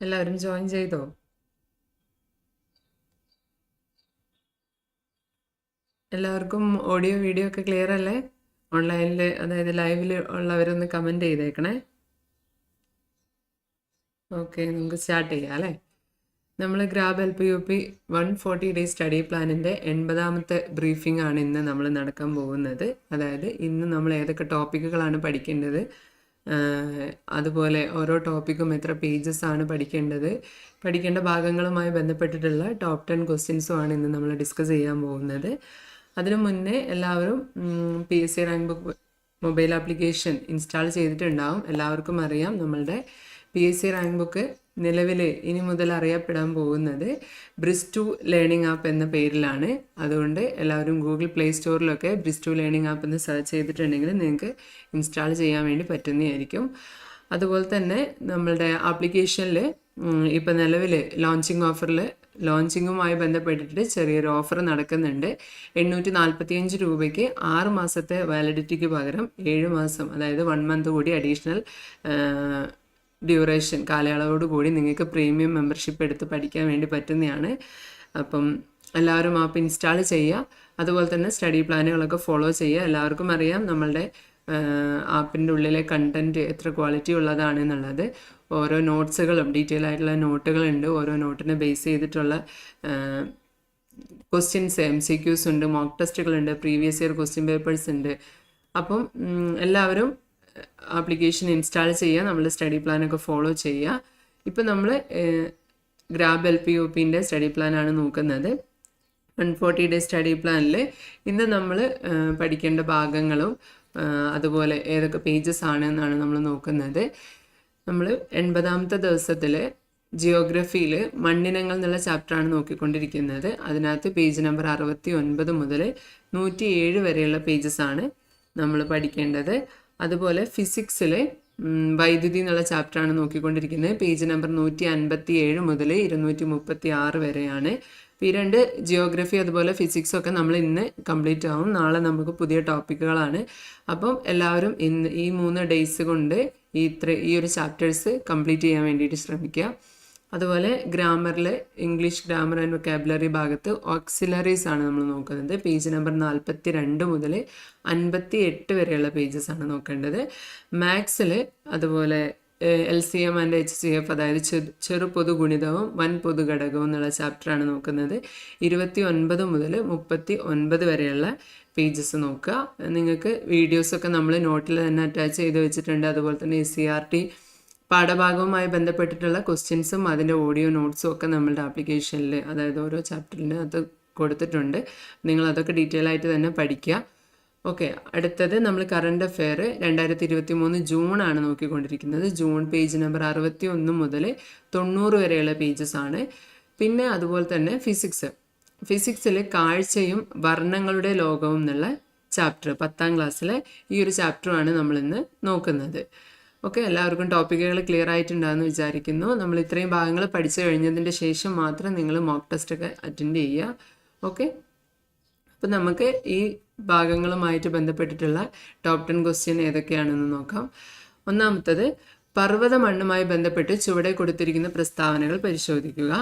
എല്ലാവരും ജോയിൻ ചെയ്തോ? എല്ലാവർക്കും ഓഡിയോ വീഡിയോ ഒക്കെ ക്ലിയർ അല്ലേ? ഓൺലൈനിൽ അതായത് ലൈവിൽ ഉള്ളവരൊന്ന് കമന്റ് ചെയ്തേക്കണേ. ഓക്കെ നമുക്ക് സ്റ്റാർട്ട് ചെയ്യാം അല്ലേ? നമ്മൾ grab L P U P one forty days study പ്ലാനിന്റെ എൺപതാമത്തെ ബ്രീഫിംഗ് ആണ് ഇന്ന് നമ്മൾ നടക്കാൻ പോകുന്നത്. അതായത് ഇന്ന് നമ്മൾ ഏതൊക്കെ ടോപ്പിക്കുകളാണ് പഠിക്കേണ്ടത്? അതുപോലെ ഓരോ ടോപ്പിക്കും എത്ര പേജസ് ആണ് പഠിക്കേണ്ടത്. പഠിക്കേണ്ട ഭാഗങ്ങളുമായി ബന്ധപ്പെട്ടിട്ടുള്ള ടോപ്പ് ടെൻ ക്വസ്റ്റ്യൻസും ആണ് ഇന്ന് നമ്മൾ ഡിസ്കസ് ചെയ്യാൻ പോകുന്നത്. അതിനു മുന്നേ എല്ലാവരും P S C rank book mobile application install ചെയ്തിട്ടുണ്ടാവും. എല്ലാവർക്കും അറിയാം നമ്മളുടെ P S C rank book നിലവിൽ ഇനി മുതൽ അറിയപ്പെടാൻ പോകുന്നത് ബ്രിസ് ടു ലേണിംഗ് ആപ്പ് എന്ന പേരിലാണ്. അതുകൊണ്ട് എല്ലാവരും ഗൂഗിൾ പ്ലേ സ്റ്റോറിലൊക്കെ ബ്രിസ് ടു ലേണിംഗ് ആപ്പ് എന്ന് സെർച്ച് ചെയ്തിട്ടുണ്ടെങ്കിൽ നിങ്ങൾക്ക് ഇൻസ്റ്റാൾ ചെയ്യാൻ വേണ്ടി പറ്റുന്നതായിരിക്കും. അതുപോലെ തന്നെ നമ്മളുടെ ആപ്ലിക്കേഷനിൽ ഇപ്പം നിലവിൽ ലോഞ്ചിങ് ഓഫറിൽ ലോഞ്ചിങ്ങുമായി ബന്ധപ്പെട്ടിട്ട് ചെറിയൊരു ഓഫർ നടക്കുന്നുണ്ട്. എണ്ണൂറ്റി നാൽപ്പത്തിയഞ്ച് രൂപയ്ക്ക് ആറ് മാസത്തെ വാലിഡിറ്റിക്ക് പകരം ഏഴ് മാസം അതായത് വൺ മന്ത് കൂടി അഡീഷണൽ ഡ്യൂറേഷൻ കാലയളവോട് കൂടി നിങ്ങൾക്ക് പ്രീമിയം മെമ്പർഷിപ്പ് എടുത്ത് പഠിക്കാൻ വേണ്ടി പറ്റുന്നതാണ്. അപ്പം എല്ലാവരും ആപ്പ് ഇൻസ്റ്റാൾ ചെയ്യുക. അതുപോലെ തന്നെ സ്റ്റഡി പ്ലാനുകളൊക്കെ ഫോളോ ചെയ്യുക. എല്ലാവർക്കും അറിയാം നമ്മളുടെ ആപ്പിന്റെ ഉള്ളിലെ കണ്ടന്റ് എത്ര ക്വാളിറ്റി ഉള്ളതാണ് എന്നുള്ളത്. ഓരോ നോട്ട്സുകളും ഡീറ്റെയിൽ ആയിട്ടുള്ള നോട്ടുകളുണ്ട് ഓരോ നോട്ടിനെ ബേസ് ചെയ്തിട്ടുള്ള ക്വസ്റ്റ്യൻസ് എം സി ക്യൂസ് ഉണ്ട് മോക്ക് ടെസ്റ്റുകളുണ്ട് പ്രീവിയസ് ഇയർ ക്വസ്റ്റ്യൻ പേപ്പേഴ്സ് ഉണ്ട്. അപ്പം എല്ലാവരും ആപ്ലിക്കേഷൻ ഇൻസ്റ്റാൾ ചെയ്യുക നമ്മൾ സ്റ്റഡി പ്ലാനൊക്കെ ഫോളോ ചെയ്യുക. ഇപ്പം നമ്മൾ ഗ്രാബ് എൽ പി യു പിന്റെ സ്റ്റഡി പ്ലാനാണ് നോക്കുന്നത്. വൺ ഫോർട്ടി ഡേ സ്റ്റഡി പ്ലാനിൽ ഇന്ന് നമ്മൾ പഠിക്കേണ്ട ഭാഗങ്ങളും അതുപോലെ ഏതൊക്കെ പേജസ് ആണ് എന്നാണ് നമ്മൾ നോക്കുന്നത്. നമ്മൾ എൺപതാമത്തെ ദിവസത്തിൽ ജിയോഗ്രഫിയിൽ മണ്ണിനങ്ങൾ എന്നുള്ള ചാപ്റ്ററാണ് നോക്കിക്കൊണ്ടിരിക്കുന്നത്. അതിനകത്ത് പേജ് നമ്പർ അറുപത്തി ഒൻപത് മുതൽ നൂറ്റി ഏഴ് വരെയുള്ള പേജസ് ആണ് നമ്മൾ പഠിക്കേണ്ടത്. അതുപോലെ ഫിസിക്സിലെ വൈദ്യുതി എന്നുള്ള ചാപ്റ്ററാണ് നോക്കിക്കൊണ്ടിരിക്കുന്നത്. പേജ് നമ്പർ നൂറ്റി അൻപത്തി ഏഴ് മുതൽ ഇരുന്നൂറ്റി മുപ്പത്തി ആറ് വരെയാണ് ഈ രണ്ട് ജിയോഗ്രഫി അതുപോലെ ഫിസിക്സ് ഒക്കെ നമ്മൾ ഇന്ന് കംപ്ലീറ്റ് ആവും. നാളെ നമുക്ക് പുതിയ ടോപ്പിക്കുകളാണ്. അപ്പം എല്ലാവരും ഇന്ന് ഈ മൂന്ന് ഡേയ്സ് കൊണ്ട് ഈ ഇത്ര ഈ ഒരു ചാപ്റ്റേഴ്സ് കംപ്ലീറ്റ് ചെയ്യാൻ വേണ്ടിയിട്ട് ശ്രമിക്കുക. അതുപോലെ ഗ്രാമറിൽ ഇംഗ്ലീഷ് ഗ്രാമർ ആൻഡ് വൊക്കാബുലറി ഭാഗത്ത് ഓക്സിലറീസ് ആണ് നമ്മൾ നോക്കുന്നത്. പേജ് നമ്പർ നാൽപ്പത്തി രണ്ട് മുതൽ അൻപത്തി എട്ട് വരെയുള്ള പേജസ് ആണ് നോക്കേണ്ടത്. മാത്സിൽ അതുപോലെ L C M and H C F അതായത് ചെറു ചെറു പൊതുഗുണിതവും വൻ പൊതുഘടകവും എന്നുള്ള ചാപ്റ്ററാണ് നോക്കുന്നത്. ഇരുപത്തി ഒൻപത് മുതൽ മുപ്പത്തി ഒൻപത് വരെയുള്ള പേജസ് നോക്കുക. നിങ്ങൾക്ക് വീഡിയോസൊക്കെ നമ്മൾ നോട്ടിൽ തന്നെ അറ്റാച്ച് ചെയ്ത് വെച്ചിട്ടുണ്ട്. അതുപോലെ തന്നെ എസ് സി ആർ ടി പാഠഭാഗവുമായി ബന്ധപ്പെട്ടിട്ടുള്ള ക്വസ്റ്റ്യൻസും അതിന്റെ ഓഡിയോ നോട്ട്സും ഒക്കെ നമ്മളുടെ ആപ്ലിക്കേഷനിൽ അതായത് ഓരോ ചാപ്റ്ററിന് അത് കൊടുത്തിട്ടുണ്ട്. നിങ്ങൾ അതൊക്കെ ഡീറ്റെയിൽ ആയിട്ട് തന്നെ പഠിക്കുക. ഓക്കെ അടുത്തത് നമ്മൾ കറണ്ട് അഫെയർ രണ്ടായിരത്തി ഇരുപത്തി മൂന്ന് ജൂൺ ആണ് നോക്കിക്കൊണ്ടിരിക്കുന്നത്. ജൂൺ പേജ് നമ്പർ അറുപത്തി ഒന്ന് മുതൽ തൊണ്ണൂറ് വരെയുള്ള പേജസ് ആണ്. പിന്നെ അതുപോലെ തന്നെ ഫിസിക്സ് ഫിസിക്സിൽ കാഴ്ചയും വർണങ്ങളുടെ ലോകവും എന്നുള്ള ചാപ്റ്റർ പത്താം ക്ലാസ്സിലെ ഈ ഒരു ചാപ്റ്ററുമാണ് നമ്മളിന്ന് നോക്കുന്നത്. ഓക്കെ എല്ലാവർക്കും ടോപ്പിക്കുകൾ ക്ലിയർ ആയിട്ടുണ്ടാകുമെന്ന് വിചാരിക്കുന്നു. നമ്മൾ ഇത്രയും ഭാഗങ്ങൾ പഠിച്ചു കഴിഞ്ഞതിന്റെ ശേഷം മാത്രം നിങ്ങൾ മോക്ക് ടെസ്റ്റ് ഒക്കെ അറ്റൻഡ് ചെയ്യുക. ഓക്കെ അപ്പം നമുക്ക് ഈ ഭാഗങ്ങളുമായിട്ട് ബന്ധപ്പെട്ടിട്ടുള്ള ടോപ്പ് ടെൻ ക്വസ്റ്റ്യൻ ഏതൊക്കെയാണെന്ന് നോക്കാം. ഒന്നാമത്തത് പർവത മണ്ണുമായി ബന്ധപ്പെട്ട് ചുവടെ കൊടുത്തിരിക്കുന്ന പ്രസ്താവനകൾ പരിശോധിക്കുക.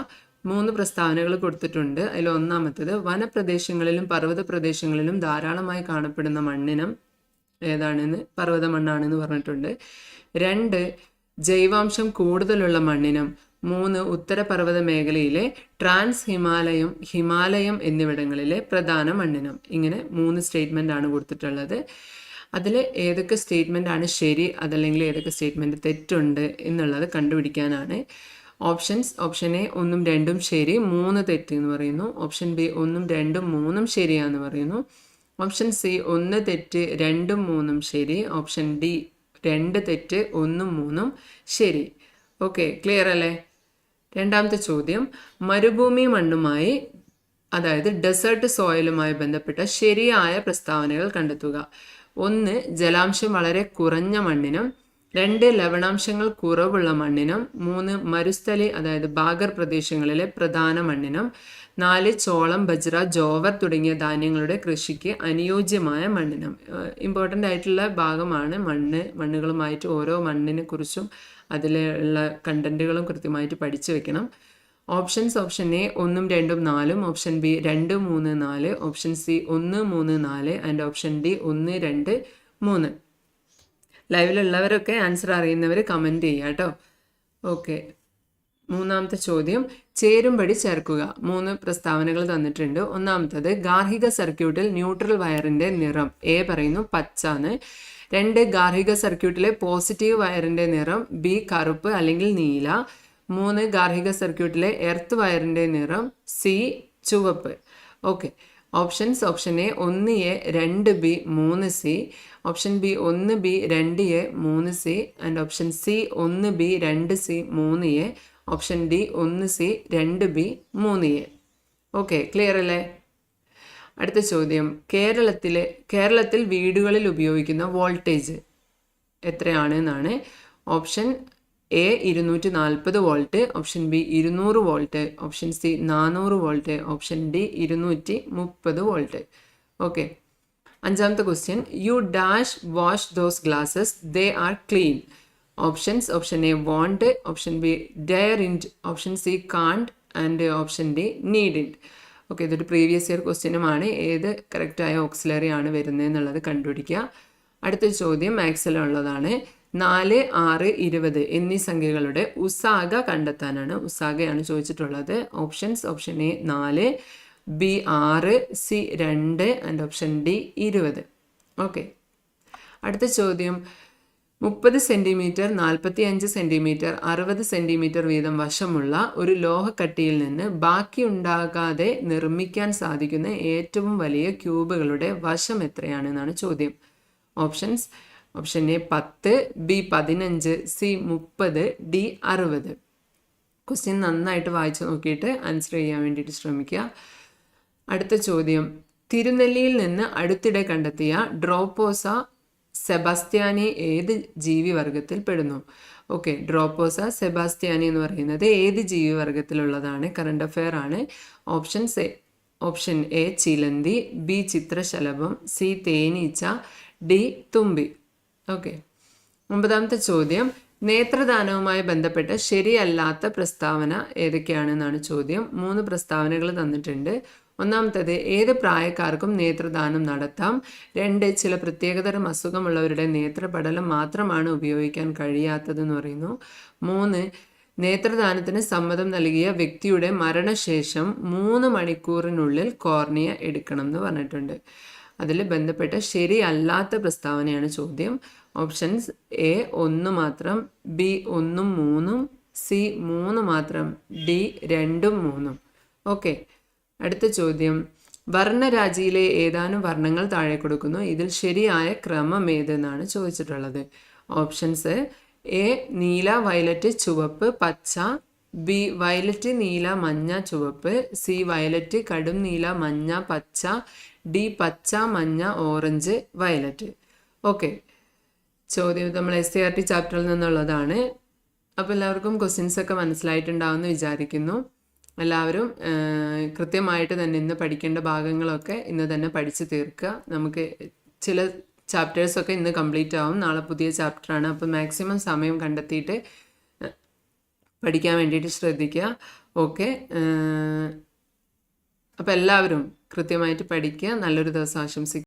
മൂന്ന് പ്രസ്താവനകൾ കൊടുത്തിട്ടുണ്ട്. അതിൽ ഒന്നാമത്തത് വനപ്രദേശങ്ങളിലും പർവത പ്രദേശങ്ങളിലും ധാരാളമായി കാണപ്പെടുന്ന മണ്ണിനം ഏതാണെന്ന്? പർവത മണ്ണാണെന്ന് പറഞ്ഞിട്ടുണ്ട്. രണ്ട് ജൈവാംശം കൂടുതലുള്ള മണ്ണിനം മൂന്ന് ഉത്തരപർവത മേഖലയിലെ ട്രാൻസ് ഹിമാലയം ഹിമാലയം എന്നിവിടങ്ങളിലെ പ്രധാന മണ്ണിനം. ഇങ്ങനെ മൂന്ന് സ്റ്റേറ്റ്മെന്റ് ആണ് കൊടുത്തിട്ടുള്ളത്. അതിൽ ഏതൊക്കെ സ്റ്റേറ്റ്മെന്റ് ആണ് ശരി അതല്ലെങ്കിൽ ഏതൊക്കെ സ്റ്റേറ്റ്മെന്റ് തെറ്റുണ്ട് എന്നുള്ളത് കണ്ടുപിടിക്കാനാണ്. ഓപ്ഷൻസ് ഓപ്ഷൻ എ ഒന്നും രണ്ടും ശരി മൂന്ന് തെറ്റ് എന്ന് പറയുന്നു. ഓപ്ഷൻ ബി ഒന്നും രണ്ടും മൂന്നും ശരിയാന്ന് പറയുന്നു. ഓപ്ഷൻ സി ഒന്ന് തെറ്റ് രണ്ടും മൂന്നും ശരി. ഓപ്ഷൻ ഡി രണ്ട് തെറ്റ് ഒന്നും മൂന്നും ശരി. ഓക്കെ ക്ലിയർ അല്ലേ? രണ്ടാമത്തെ ചോദ്യം. മരുഭൂമി മണ്ണുമായി അതായത് ഡെസേർട്ട് സോയിലുമായി ബന്ധപ്പെട്ട ശരിയായ പ്രസ്താവനകൾ കണ്ടെത്തുക. ഒന്ന് ജലാംശം വളരെ കുറഞ്ഞ മണ്ണിനും രണ്ട് ലവണാംശങ്ങൾ കുറവുള്ള മണ്ണിനും മൂന്ന് മരുസ്ഥലി അതായത് ബാഗർ പ്രദേശങ്ങളിലെ പ്രധാന മണ്ണിനും നാല് ചോളം ബജ്ര ജോവർ തുടങ്ങിയ ധാന്യങ്ങളുടെ കൃഷിക്ക് അനുയോജ്യമായ മണ്ണിനും. ഇമ്പോർട്ടന്റ് ആയിട്ടുള്ള ഭാഗമാണ് മണ്ണ്. മണ്ണുകളുമായിട്ട് ഓരോ മണ്ണിനെ കുറിച്ചും അതിലുള്ള കണ്ടന്റുകളും കൃത്യമായിട്ട് പഠിച്ചു വെക്കണം. ഓപ്ഷൻസ് ഓപ്ഷൻ എ ഒന്നും രണ്ടും നാലും ഓപ്ഷൻ ബി രണ്ട് മൂന്ന് നാല് ഓപ്ഷൻ സി ഒന്ന് മൂന്ന് നാല് ആൻഡ് ഓപ്ഷൻ ഡി ഒന്ന് രണ്ട് മൂന്ന്. ലൈവിലുള്ളവരൊക്കെ ആൻസർ അറിയുന്നവർ കമന്റ് ചെയ്യുക കേട്ടോ. ഓക്കെ മൂന്നാമത്തെ ചോദ്യം. ചേരുംപടി ചേർക്കുക. മൂന്ന് പ്രസ്താവനകൾ തന്നിട്ടുണ്ട്. ഒന്നാമത്തത് ഗാർഹിക സർക്യൂട്ടിൽ ന്യൂട്രൽ വയറിന്റെ നിറം എ പറയുന്നു പച്ചാന്ന് രണ്ട് ഗാർഹിക സർക്യൂട്ടിലെ പോസിറ്റീവ് വയറിന്റെ നിറം ബി കറുപ്പ് അല്ലെങ്കിൽ നീല. മൂന്ന് ഗാർഹിക സർക്യൂട്ടിലെ എർത്ത് വയറിന്റെ നിറം സി ചുവപ്പ്. ഓക്കെ ഓപ്ഷൻസ് ഓപ്ഷൻ എ ഒന്ന് എ രണ്ട് ബി മൂന്ന് സി ഓപ്ഷൻ ബി ഒന്ന് ബി രണ്ട് എ മൂന്ന് സി ആൻഡ് ഓപ്ഷൻ സി ഒന്ന് ബി രണ്ട് സി മൂന്ന് എ ഓപ്ഷൻ ഡി ഒന്ന് സി രണ്ട് ബി മൂന്ന് എ ഓക്കെ ക്ലിയർ അല്ലേ? അടുത്ത ചോദ്യം. കേരളത്തിലെ കേരളത്തിൽ വീടുകളിൽ ഉപയോഗിക്കുന്ന വോൾട്ടേജ് എത്രയാണ് എന്നാണ്. ഓപ്ഷൻ എ ഇരുന്നൂറ്റി നാൽപ്പത് വോൾട്ട് ഓപ്ഷൻ ബി ഇരുന്നൂറ് വോൾട്ട് ഓപ്ഷൻ സി നാനൂറ് വോൾട്ട് ഓപ്ഷൻ ഡി ഇരുന്നൂറ്റി മുപ്പത് വോൾട്ട്. ഓക്കെ അഞ്ചാമത്തെ question you dash wash those glasses they are clean options option A won't option B daren't option C can't and option D needn't okay ഇതൊരു previous year ക്വസ്റ്റ്യനുമാണ് ഏത് കറക്റ്റായ auxiliary ആണ് വരുന്നത് എന്നുള്ളത് കണ്ടുപിടിക്കുക. അടുത്ത ചോദ്യം മാക്സിലുള്ളതാണ് നാല് ആറ് ഇരുപത് എന്നീ സംഖ്യകളുടെ ഉസാഗ കണ്ടെത്താനാണ് ഉസാഗയാണ് ചോദിച്ചിട്ടുള്ളത്. ഓപ്ഷൻസ് ഓപ്ഷൻ എ നാല് ബി ആറ് സി രണ്ട് ആൻഡ് ഓപ്ഷൻ ഡി ഇരുപത്. ഓക്കെ അടുത്ത ചോദ്യം. മുപ്പത് സെന്റിമീറ്റർ നാൽപ്പത്തി അഞ്ച് സെന്റിമീറ്റർ അറുപത് സെന്റിമീറ്റർ വീതം വശമുള്ള ഒരു ലോഹക്കട്ടിയിൽ നിന്ന് ബാക്കിയുണ്ടാകാതെ നിർമ്മിക്കാൻ സാധിക്കുന്ന ഏറ്റവും വലിയ ക്യൂബുകളുടെ വശം എത്രയാണെന്നാണ് ചോദ്യം. ഓപ്ഷൻസ് ഓപ്ഷൻ എ പത്ത് ബി പതിനഞ്ച് സി മുപ്പത് ഡി അറുപത്. ക്വസ്റ്റ്യൻ നന്നായിട്ട് വായിച്ചു നോക്കിയിട്ട് ആൻസർ ചെയ്യാൻ വേണ്ടിയിട്ട് ശ്രമിക്കുക. അടുത്ത ചോദ്യം. തിരുനെല്ലിയിൽ നിന്ന് അടുത്തിടെ കണ്ടെത്തിയ ഡ്രോപ്പോസ സെബാസ്റ്റ്യാനി ഏത് ജീവിവർഗത്തിൽ പെടുന്നു? ഓക്കെ ഡ്രോപ്പോസ സെബാസ്റ്റ്യാനി എന്ന് പറയുന്നത് ഏത് ജീവിവർഗത്തിലുള്ളതാണ് കറണ്ട് അഫെയർ ആണ്. ഓപ്ഷൻസ് എ ഓപ്ഷൻ എ ചിലന്തി ബി ചിത്രശലഭം സി തേനീച്ച ഡി തുമ്പി. ഓക്കെ ഒമ്പതാമത്തെ ചോദ്യം. നേത്രദാനവുമായി ബന്ധപ്പെട്ട ശരിയല്ലാത്ത പ്രസ്താവന ഏതൊക്കെയാണെന്നാണ് ചോദ്യം. മൂന്ന് പ്രസ്താവനകൾ തന്നിട്ടുണ്ട്. ഒന്നാമത്തേത് ഏത് പ്രായക്കാർക്കും നേത്രദാനം നടത്താം? രണ്ട് ചില പ്രത്യേകതരം അസുഖമുള്ളവരുടെ നേത്രപടലം മാത്രമാണ് ഉപയോഗിക്കാൻ കഴിയാത്തതെന്ന് പറയുന്നു. മൂന്ന് നേത്രദാനത്തിന് സമ്മതം നൽകിയ വ്യക്തിയുടെ മരണശേഷം മൂന്ന് മണിക്കൂറിനുള്ളിൽ കോർണിയ എടുക്കണം എന്ന് പറഞ്ഞിട്ടുണ്ട്. അതിൽ ബന്ധപ്പെട്ട ശരിയല്ലാത്ത പ്രസ്താവനയാണ് ചോദ്യം. ഓപ്ഷൻസ് എ ഒന്ന് മാത്രം ബി ഒന്നും മൂന്നും സി മൂന്ന് മാത്രം ഡി രണ്ടും മൂന്നും. ഓക്കെ അടുത്ത ചോദ്യം. വർണരാജിയിലെ ഏതാനും വർണങ്ങൾ താഴെ കൊടുക്കുന്നു. ഇതിൽ ശരിയായ ക്രമം ഏതെന്നാണ് ചോദിച്ചിട്ടുള്ളത്. ഓപ്ഷൻസ് എ നീല വയലറ്റ് ചുവപ്പ് പച്ച ബി വയലറ്റ് നീല മഞ്ഞ ചുവപ്പ് സി വയലറ്റ് കടും നീല മഞ്ഞ പച്ച ഡി പച്ച മഞ്ഞ ഓറഞ്ച് വയലറ്റ്. ഓക്കെ. ചോദ്യം നമ്മൾ എസ് സി ആർ ടി ചാപ്റ്ററിൽ നിന്നുള്ളതാണ്. അപ്പോൾ എല്ലാവർക്കും ക്വസ്റ്റ്യൻസ് ഒക്കെ മനസ്സിലായിട്ടുണ്ടാവുമെന്ന് വിചാരിക്കുന്നു. എല്ലാവരും കൃത്യമായിട്ട് തന്നെ ഇന്ന് പഠിക്കേണ്ട ഭാഗങ്ങളൊക്കെ ഇന്ന് തന്നെ പഠിച്ചു തീർക്കുക. നമുക്ക് ചില ചാപ്റ്റേഴ്സൊക്കെ ഇന്ന് കംപ്ലീറ്റ് ആവും. നാളെ പുതിയ ചാപ്റ്ററാണ് അപ്പോൾ മാക്സിമം സമയം കണ്ടെത്തിയിട്ട് പഠിക്കാൻ വേണ്ടിയിട്ട് ശ്രദ്ധിക്കുക. ഓക്കെ. അപ്പോൾ എല്ലാവരും കൃത്യമായിട്ട് പഠിക്കുക. നല്ലൊരു ദിവസം ആശംസിക്കുക